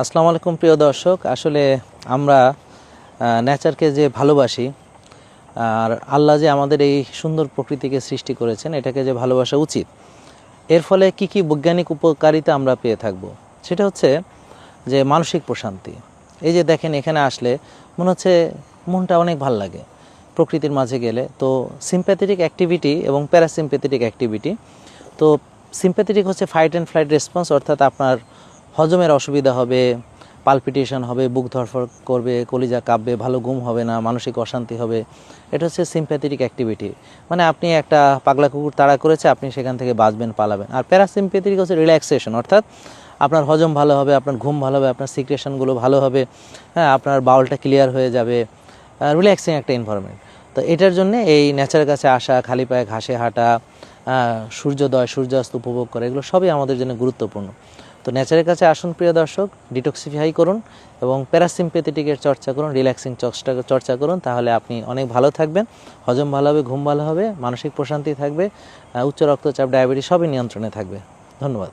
আসসালামু আলাইকুম, প্রিয় দর্শক। আসলে আমরা নেচারকে যে ভালোবাসি, আর আল্লাহ যে আমাদের এই সুন্দর প্রকৃতিকে সৃষ্টি করেছেন, এটাকে যে ভালোবাসা উচিত, এর ফলে কি কি বৈজ্ঞানিক উপকারিতা আমরা পেয়ে থাকব? সেটা হচ্ছে যে মানসিক প্রশান্তি। এই যে দেখেন, এখানে আসলে মনে হচ্ছে মনটা অনেক ভালো লাগে প্রকৃতির মাঝে গেলে। তো সিম্প্যাথেটিক অ্যাক্টিভিটি এবং প্যারাসিম্প্যাথেটিক অ্যাক্টিভিটি তো সিম্প্যাথেটিক হচ্ছে ফাইট অ্যান্ড ফ্লাইট রেসপন্স অর্থাৎ আপনার হজমের অসুবিধা হবে পালপিটেশন হবে, বুক ধরফর করবে, কলিজা কাঁপবে, ভালো ঘুম হবে না, মানসিক অশান্তি হবে। এটা হচ্ছে সিম্প্যাথেটিক অ্যাক্টিভিটি মানে আপনি একটা পাগলা কুকুর তাড়া করেছে, আপনি সেখান থেকে বাঁচবেন, পালাবেন। আর প্যারাসিম্প্যাথেটিক হচ্ছে রিল্যাক্সেশন অর্থাৎ আপনার হজম ভালো হবে, আপনার ঘুম ভালো হবে, আপনার সিক্রেশনগুলো ভালো হবে হ্যাঁ আপনার বাউলটা ক্লিয়ার হয়ে যাবে রিল্যাক্সিং একটা এনভায়রনমেন্ট তো এটার জন্য এই নেচারের কাছে আসা, খালি পায়ে ঘাসে হাঁটা সূর্যোদয়, সূর্যাস্ত উপভোগ করা, এগুলো সবই আমাদের জন্য গুরুত্বপূর্ণ। তো নেচারের কাছে আসুন, প্রিয় দর্শক, ডিটক্সিফাই করুন এবং প্যারাসিম্পেথেটিকের চর্চা করুন, রিল্যাক্সিং চর্চা চর্চা করুন, তাহলে আপনি অনেক ভালো থাকবেন, হজম ভালো হবে, ঘুম ভালো হবে, মানসিক প্রশান্তি থাকবে উচ্চ রক্তচাপ, ডায়াবেটিস সবই নিয়ন্ত্রণে থাকবে। ধন্যবাদ।